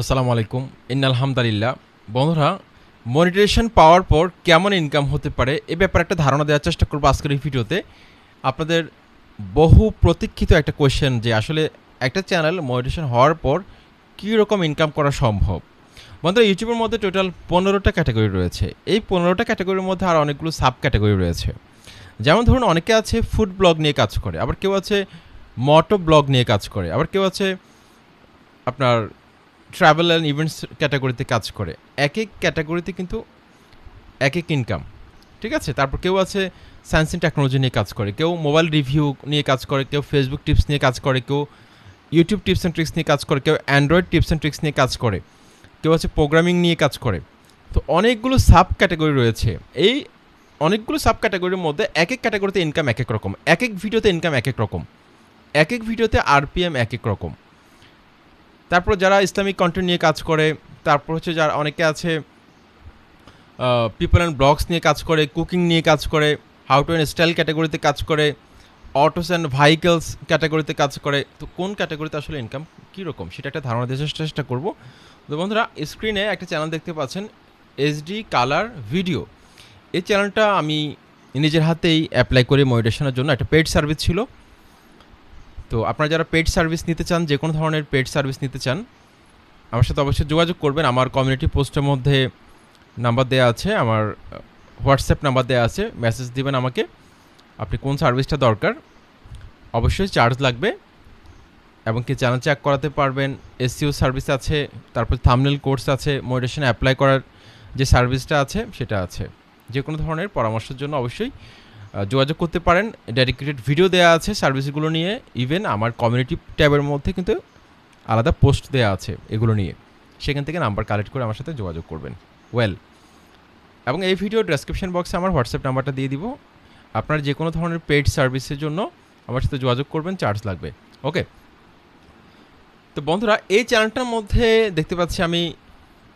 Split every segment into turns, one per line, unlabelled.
আসসালামু আলাইকুম। ইন আলহামদুলিল্লাহ। বন্ধুরা, মনিটাইজেশন পাওয়ার পর কেমন ইনকাম হতে পারে এ ব্যাপারে একটা ধারণা দেওয়ার চেষ্টা করব আজকের এই ভিডিওতে। আপনাদের বহু প্রতীক্ষিত একটা কোয়েশ্চেন যে আসলে একটা চ্যানেল মনিটাইজেশন হওয়ার পর কী রকম ইনকাম করা সম্ভব? বন্ধুরা, ইউটিউবের মধ্যে টোটাল পনেরোটা ক্যাটাগরি রয়েছে। এই পনেরোটা ক্যাটাগরির মধ্যে আর অনেকগুলো সাব ক্যাটাগরি রয়েছে। যেমন ধরুন, অনেকে আছে ফুড ব্লগ নিয়ে কাজ করে, আবার কেউ আছে মটো ব্লগ নিয়ে কাজ করে, আবার কেউ আছে আপনার ট্রাভেল অ্যান্ড ইভেন্টস ক্যাটাগরিতে কাজ করে। এক এক ক্যাটাগরিতে কিন্তু এক এক ইনকাম ঠিক আছে? তারপর কেউ আছে সায়েন্স অ্যান্ড টেকনোলজি নিয়ে কাজ করে, কেউ মোবাইল রিভিউ নিয়ে কাজ করে, কেউ ফেসবুক টিপস নিয়ে কাজ করে, কেউ ইউটিউব টিপস অ্যান্ড ট্রিক্স নিয়ে কাজ করে, কেউ অ্যান্ড্রয়েড টিপস অ্যান্ড ট্রিক্স নিয়ে কাজ করে, কেউ আছে প্রোগ্রামিং নিয়ে কাজ করে। তো অনেকগুলো সাব ক্যাটাগরি রয়েছে। এই অনেকগুলো সাব ক্যাটাগরির মধ্যে এক এক ক্যাটাগরিতে ইনকাম এক এক রকম। এক এক ভিডিওতে ইনকাম এক এক রকম। এক এক ভিডিওতে আরপিএম এক এক রকম। তারপর যারা ইসলামিক কন্টেন্ট নিয়ে কাজ করে, তারপর হচ্ছে যারা অনেকে আছে পিপল অ্যান্ড ব্লগস নিয়ে কাজ করে কুকিং নিয়ে কাজ করে হাউ টু অ্যান্ড স্টাইল ক্যাটাগরিতে কাজ করে অটোস অ্যান্ড ভাইকেলস ক্যাটাগরিতে কাজ করে, তো কোন ক্যাটাগরিতে আসলে ইনকাম কীরকম? সেটা একটা ধারণা দেওয়ার চেষ্টা করব। তো বন্ধুরা স্ক্রিনে একটা চ্যানেল দেখতে পাচ্ছেন এইচডি কালার ভিডিও এই চ্যানেলটা আমি নিজের হাতেই অ্যাপ্লাই করি মডিটেশনের জন্য, একটা পেড সার্ভিস ছিল। তো আপনারা যারা পেড সার্ভিস নিতে চান, যে কোনো ধরনের পেড সার্ভিস নিতে চান, আমার সাথে অবশ্যই যোগাযোগ করবেন। আমার কমিউনিটি পোস্টের মধ্যে নাম্বার দেওয়া আছে, আমার হোয়াটসঅ্যাপ নাম্বার দেওয়া আছে। মেসেজ দিবেন আমাকে, আপনি কোন সার্ভিসটা দরকার। অবশ্যই চার্জ লাগবে এবং কি চ্যানেল চেক করাতে পারবেন। এসিও সার্ভিস আছে, তারপর থামনেল কোর্স আছে মোটিভেশন অ্যাপ্লাই করার যে সার্ভিসটা আছে, সেটা আছে। যে কোনো ধরনের পরামর্শের জন্য অবশ্যই যোগাযোগ করতে পারেন। ডেডিকেটেড ভিডিও দেওয়া আছে সার্ভিসগুলো নিয়ে। ইভেন আমার কমিউনিটি ট্যাবের মধ্যে কিন্তু আলাদা পোস্ট দেওয়া আছে এগুলো নিয়ে। সেখান থেকে নাম্বার কালেক্ট করে আমার সাথে যোগাযোগ করবেন। ওয়েল এবং এই ভিডিও ডেসক্রিপশন বক্সে আমার হোয়াটসঅ্যাপ নাম্বারটা দিয়ে দিব। আপনার যে কোনো ধরনের পেড সার্ভিসের জন্য আমার সাথে যোগাযোগ করবেন চার্জ লাগবে। ওকে তো বন্ধুরা, এই চ্যানেলটার মধ্যে দেখতে পাচ্ছি আমি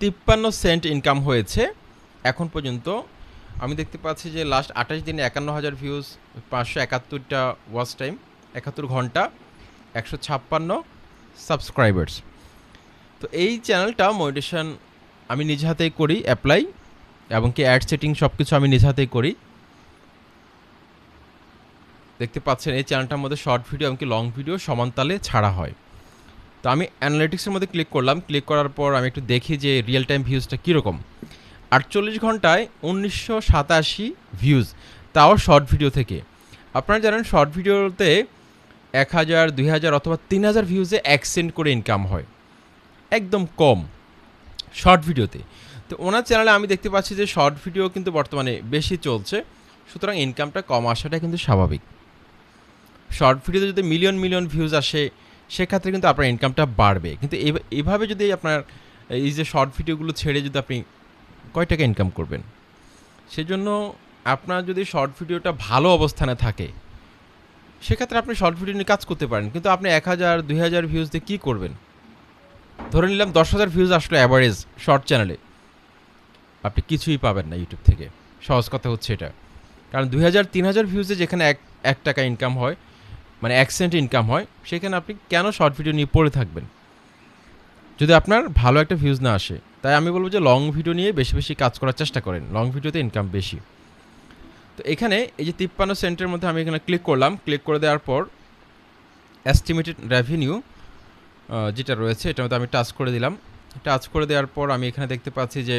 তিপ্পান্ন সেন্ট ইনকাম হয়েছে। এখন পর্যন্ত আমি দেখতে পাচ্ছি যে লাস্ট আঠাশ দিনে একান্ন হাজার ভিউজ পাঁচশো একাত্তরটা ওয়াচ টাইম একাত্তর ঘণ্টা, একশো ছাপ্পান্ন সাবস্ক্রাইবার্স তো এই চ্যানেলটা মডিটেশন আমি নিজ হাতেই করি অ্যাপ্লাই এবং কি অ্যাড সেটিং সব কিছু আমি নিজ হাতেই করি। দেখতে পাচ্ছেন এই চ্যানেলটার মধ্যে শর্ট ভিডিও এমনকি লং ভিডিও সমানতালে ছাড়া হয়। তো আমি অ্যানালিটিক্সের মধ্যে ক্লিক করলাম ক্লিক করার পর আমি একটু দেখি যে রিয়েল টাইম ভিউজটা কীরকম। আটচল্লিশ ঘন্টায় উনিশশো সাতাশি ভিউজ তাও শর্ট ভিডিও থেকে। আপনারা জানেন শর্ট ভিডিওতে এক হাজার, দুই হাজার অথবা তিন হাজার ভিউজে এক সেন্ট করে ইনকাম হয়। একদম কম শর্ট ভিডিওতে তো। ওনার চ্যানেলে আমি দেখতে পাচ্ছি যে শর্ট ভিডিও কিন্তু বর্তমানে বেশি চলছে, সুতরাং ইনকামটা কম আসাটা কিন্তু স্বাভাবিক। শর্ট ভিডিওতে যদি মিলিয়ন মিলিয়ন ভিউজ আসে, সেক্ষেত্রে কিন্তু আপনার ইনকামটা বাড়বে। কিন্তু এভাবে যদি আপনার এই যে শর্ট ভিডিওগুলো ছেড়ে যদি আপনি কয় টাকা ইনকাম করবেন? সেজন্য আপনার যদি শর্ট ভিডিওটা ভালো অবস্থানে থাকে, সেক্ষেত্রে আপনি শর্ট ভিডিও নিয়ে কাজ করতে পারেন। কিন্তু আপনি এক হাজার, দুই হাজার ভিউজ দিয়ে কী করবেন? ধরে নিলাম দশ হাজার ভিউজ আসলো অ্যাভারেজ শর্ট চ্যানেলে আপনি কিছুই পাবেন না ইউটিউব থেকে। সহজ কথা হচ্ছে এটা। কারণ দুই হাজার, তিন হাজার ভিউজে যেখানে এক এক টাকা ইনকাম হয় মানে এক সেন্ট ইনকাম হয়, সেখানে আপনি কেন শর্ট ভিডিও নিয়ে পড়ে থাকবেন? যদি আপনার ভালো একটা ভিউজ না আসে তাই আমি বলব যে লং ভিডিও নিয়ে বেশি বেশি কাজ করার চেষ্টা করেন। লং ভিডিওতে ইনকাম বেশি। তো এখানে এই যে তিপ্পান্ন সেন্টের মধ্যে আমি এখানে ক্লিক করলাম। ক্লিক করে দেওয়ার পর এস্টিমেটেড রেভিনিউ যেটা রয়েছে, এটার মধ্যে আমি টাচ করে দিলাম। টাচ করে দেওয়ার পর আমি এখানে দেখতে পাচ্ছি যে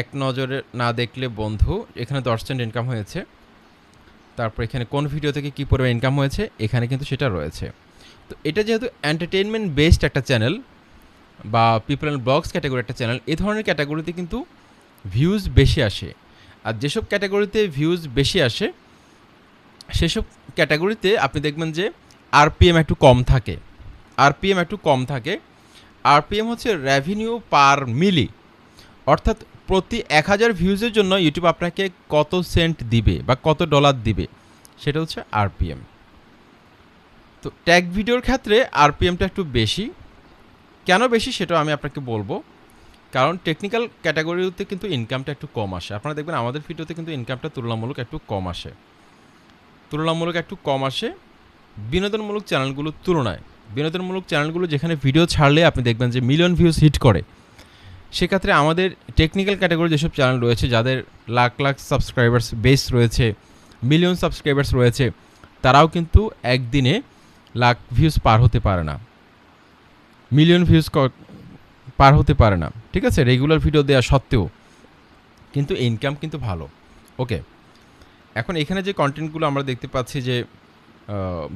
এক নজরে না দেখলে বন্ধু, এখানে দশ সেন্ট ইনকাম হয়েছে। তারপর এখানে কোন ভিডিও থেকে কী পরিমাণ ইনকাম হয়েছে, এখানে কিন্তু সেটা রয়েছে। তো এটা যেহেতু এন্টারটেনমেন্ট বেসড একটা চ্যানেল বা পিপল অ্যান্ড ব্লগস ক্যাটাগরি একটা চ্যানেল এই ধরনের ক্যাটাগরিতে কিন্তু ভিউজ বেশি আসে। আর যেসব ক্যাটাগরিতে ভিউজ বেশি আসে, সেসব ক্যাটাগরিতে আপনি দেখবেন যে আরপিএম একটু কম থাকে। আরপিএম একটু কম থাকে। আরপিএম হচ্ছে রেভিনিউ পার মিলি অর্থাৎ প্রতি এক হাজার ভিউজের জন্য ইউটিউব আপনাকে কত সেন্ট দিবে বা কত ডলার দিবে, সেটা হচ্ছে আরপিএম তো ট্যাগ ভিডিওর ক্ষেত্রে আরপিএমটা একটু বেশি। কেন বেশি সেটাও আমি আপনাকে বলব। কারণ টেকনিক্যাল ক্যাটাগরিতে কিন্তু ইনকামটা একটু কম আসে। আপনারা দেখবেন আমাদের ভিডিওতে কিন্তু ইনকামটা তুলনামূলক একটু কম আসে। তুলনামূলক একটু কম আসে বিনোদনমূলক চ্যানেলগুলোর তুলনায়। বিনোদনমূলক চ্যানেলগুলো যেখানে ভিডিও ছাড়লে আপনি দেখবেন যে মিলিয়ন ভিউজ হিট করে। সেক্ষেত্রে আমাদের টেকনিক্যাল ক্যাটাগরি যেসব চ্যানেল রয়েছে, যাদের লাখ লাখ সাবস্ক্রাইবার্স বেস রয়েছে মিলিয়ন সাবস্ক্রাইবার্স রয়েছে, তারাও কিন্তু একদিনে লাখ ভিউজ পার হতে পারে না। মিলিয়ন ভিউজ পার হতে পারে না। ঠিক আছে? রেগুলার ভিডিও দেওয়া সত্ত্বেও। কিন্তু ইনকাম কিন্তু ভালো। ওকে এখন এখানে যে কন্টেন্টগুলো আমরা দেখতে পাচ্ছি যে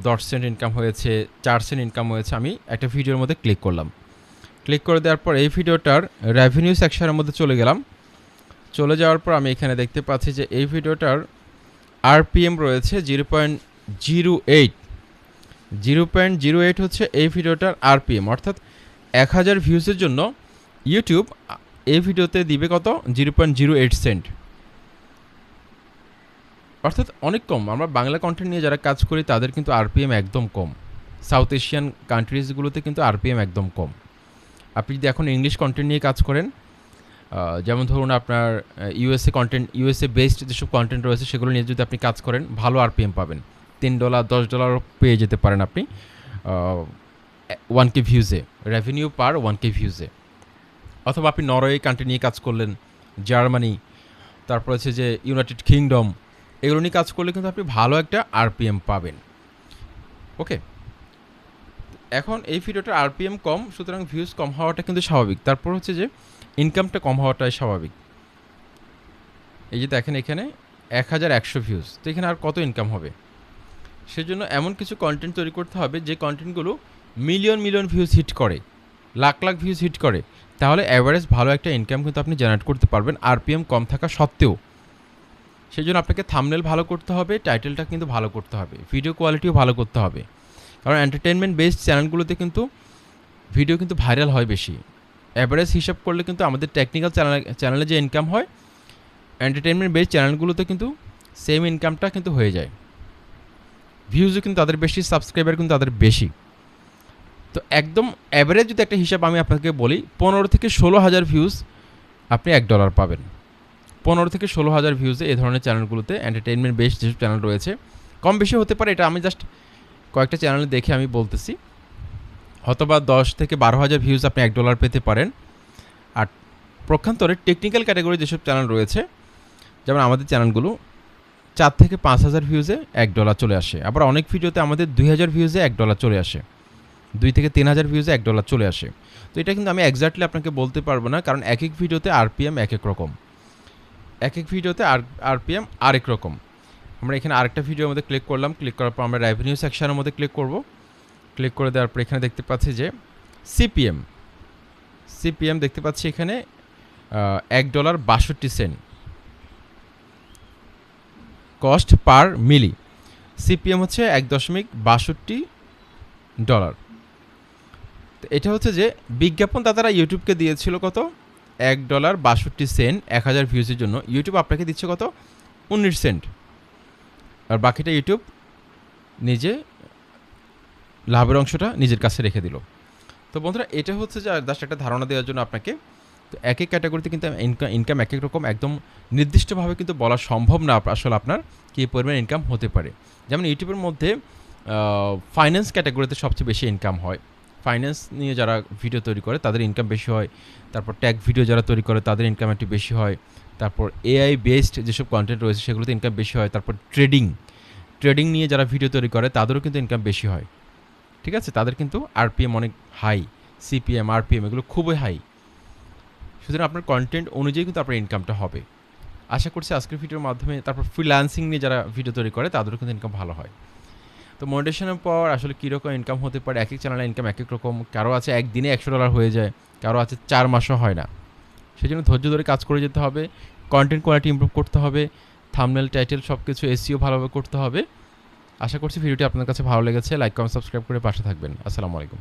দশ সেন্ট ইনকাম হয়েছে, চার সেন্ট ইনকাম হয়েছে, আমি একটা ভিডিওর মধ্যে ক্লিক করলাম। ক্লিক করে দেওয়ার পর এই ভিডিওটার রেভিনিউ সেকশনের মধ্যে চলে গেলাম। চলে যাওয়ার পর আমি এখানে দেখতে পাচ্ছি যে, এই ভিডিওটার আরপিএম রয়েছে zero point zero eight zero point zero eight হচ্ছে এই ভিডিওটার আরপিএম অর্থাৎ এক হাজার ভিউজের জন্য ইউটিউব এই ভিডিওতে দিবে কত? Zero point zero eight cent. অর্থাৎ অনেক কম। আমরা বাংলা কন্টেন্ট নিয়ে যারা কাজ করি, তাদের কিন্তু আরপিএম একদম কম। সাউথ এশিয়ান কান্ট্রিজগুলোতে কিন্তু আরপিএম একদম কম। আপনি যদি এখন ইংলিশ কন্টেন্ট নিয়ে কাজ করেন যেমন ধরুন আপনার ইউএসএ কন্টেন্ট ইউএসএ বেসড যেসব কন্টেন্ট রয়েছে, সেগুলো নিয়ে যদি আপনি কাজ করেন, ভালো আরপিএম পাবেন। তিন ডলার, দশ ডলারও পেয়ে যেতে পারেন আপনি। ওয়ান কে ভিউজে রেভিনিউ পার ওয়ান কে ভিউজে অথবা আপনি নরওয়ে কান্ট্রি নিয়ে কাজ করলেন, জার্মানি, তারপর হচ্ছে যে ইউনাইটেড কিংডম এগুলো নিয়ে কাজ করলে কিন্তু আপনি ভালো একটা আরপিএম পাবেন। ওকে এখন এই ভিডিওটার আরপিএম কম, সুতরাং ভিউজ কম হওয়াটা কিন্তু স্বাভাবিক। তারপর হচ্ছে যে ইনকামটা কম হওয়াটাই স্বাভাবিক। এই যে দেখেন এখানে এক হাজার একশো ভিউজ তো এখানে আর কত ইনকাম হবে? সেজন্য এমন কিছু কন্টেন্ট তৈরি করতে হবে যে কন্টেন্টগুলো মিলিয়ন মিলিয়ন ভিউজ হিট করে, লাখ লাখ ভিউজ হিট করে, তাহলে অ্যাভারেজ ভালো একটা ইনকাম কিন্তু আপনি জেনারেট করতে পারবেন আরপিএম কম থাকা সত্ত্বেও। সেই জন্য আপনাকে থামনেল ভালো করতে হবে টাইটেলটা কিন্তু ভালো করতে হবে ভিডিও কোয়ালিটিও ভালো করতে হবে। কারণ এন্টারটেনমেন্ট বেসড চ্যানেলগুলোতে কিন্তু ভিডিও কিন্তু ভাইরাল হয় বেশি। অ্যাভারেজ হিসাব করলে কিন্তু আমাদের টেকনিক্যাল চ্যানেল চ্যানেলে যে ইনকাম হয় এন্টারটেনমেন্ট বেসড চ্যানেলগুলোতে কিন্তু সেম ইনকামটা কিন্তু হয়ে যায়। ভিউজও কিন্তু তাদের বেশি সাবস্ক্রাইবার কিন্তু তাদের বেশি। তো একদম অ্যাভারেজ যদি একটা হিসাব আমি আপনাকে বলি, পনেরো থেকে ষোলো হাজার ভিউজ আপনি এক ডলার পাবেন। পনেরো থেকে ষোলো হাজার ভিউজে এই ধরনের চ্যানেলগুলোতে এন্টারটেনমেন্ট বেসড যেসব চ্যানেল রয়েছে, কম বেশি হতে পারে এটা আমি জাস্ট কয়েকটা চ্যানেল দেখে আমি বলতেছি। হয়তোবা দশ থেকে বারো হাজার ভিউজ আপনি এক ডলার পেতে পারেন। আর প্রক্ষান্তরে টেকনিক্যাল ক্যাটাগরি যেসব চ্যানেল রয়েছে, যেমন আমাদের চ্যানেলগুলো চার থেকে পাঁচ হাজার ভিউজে এক ডলার চলে আসে। আবার অনেক ভিডিওতে আমাদের দুই হাজার ভিউজে এক ডলার চলে আসে। দুই থেকে তিন হাজার ভিউজে এক ডলার চলে আসে। তো এটা কিন্তু আমি এক্স্যাক্টলি আপনাকে বলতে পারব না, কারণ এক এক ভিডিওতে আরপিএম এক এক রকম। এক এক ভিডিওতে আর আরপিএম আরেক রকম। আমরা এখানে আরেকটা ভিডিওর মধ্যে ক্লিক করলাম। ক্লিক করার পর আমরা রেভিনিউ সেকশনের মধ্যে ক্লিক করব। ক্লিক করে দেওয়ার পর এখানে দেখতে পাচ্ছি যে সিপিএম সিপিএম দেখতে পাচ্ছি এখানে এক ডলার বাষট্টি cent cost per mille CPM হচ্ছে এক দশমিক বাষট্টি ডলার তো এটা হচ্ছে যে বিজ্ঞাপন দাতারা ইউটিউবকে দিয়েছিল কত? এক ডলার বাষট্টি সেন্ট, এক হাজার ভিউজের জন্য। ইউটিউব আপনাকে দিচ্ছে কত? উনিশ সেন্ট। আর বাকিটা ইউটিউব নিজে লাভের অংশটা নিজের কাছে রেখে দিল। তো বন্ধুরা, এটা হচ্ছে যে জাস্ট একটা ধারণা দেওয়ার জন্য আপনাকে। তো এক এক ক্যাটাগরিতে কিন্তু ইনকাম ইনকাম এক এক রকম একদম নির্দিষ্টভাবে কিন্তু বলা সম্ভব না আসলে আপনার কী পরিমাণ ইনকাম হতে পারে। যেমন ইউটিউবের মধ্যে ফাইন্যান্স ক্যাটাগরিতে সবচেয়ে বেশি ইনকাম হয়। ফাইন্যান্স নিয়ে যারা ভিডিও তৈরি করে, তাদের ইনকাম বেশি হয়। তারপর ট্যাগ ভিডিও যারা তৈরি করে, তাদের ইনকাম একটু বেশি হয়। তারপর এআই বেসড যেসব কন্টেন্ট রয়েছে, সেগুলোতে ইনকাম বেশি হয়। তারপর ট্রেডিং ট্রেডিং নিয়ে যারা ভিডিও তৈরি করে, তাদেরও কিন্তু ইনকাম বেশি হয়। ঠিক আছে? তাদের কিন্তু আরপিএম অনেক হাই সিপিএম আরপিএম এগুলো খুবই হাই সুতরাং আপনার কন্টেন্ট অনুযায়ী কিন্তু আপনার ইনকামটা হবে। আশা করছি আজকের ভিডিওর মাধ্যমে, তারপর ফ্রিল্যান্সিং নিয়ে যারা ভিডিও তৈরি করে, তাদেরও কিন্তু ইনকাম ভালো হয়। তো মনিটেশনের পর আসলে কীরকম ইনকাম হতে পারে? এক এক চ্যানেলের ইনকাম এক এক রকম। কারও আছে একদিনে একশো ডলার হয়ে যায়, কারও আছে চার মাসও হয় না। সেই জন্য ধৈর্য ধরে কাজ করে যেতে হবে কন্টেন্ট কোয়ালিটি ইম্প্রুভ করতে হবে থামনেল টাইটেল সব কিছু এসিও ভালোভাবে করতে হবে। আশা করছি ভিডিওটি আপনার কাছে ভালো লেগেছে। লাইক কমেন্ট সাবস্ক্রাইব করে পাশে থাকবেন। আসসালামু আলাইকুম।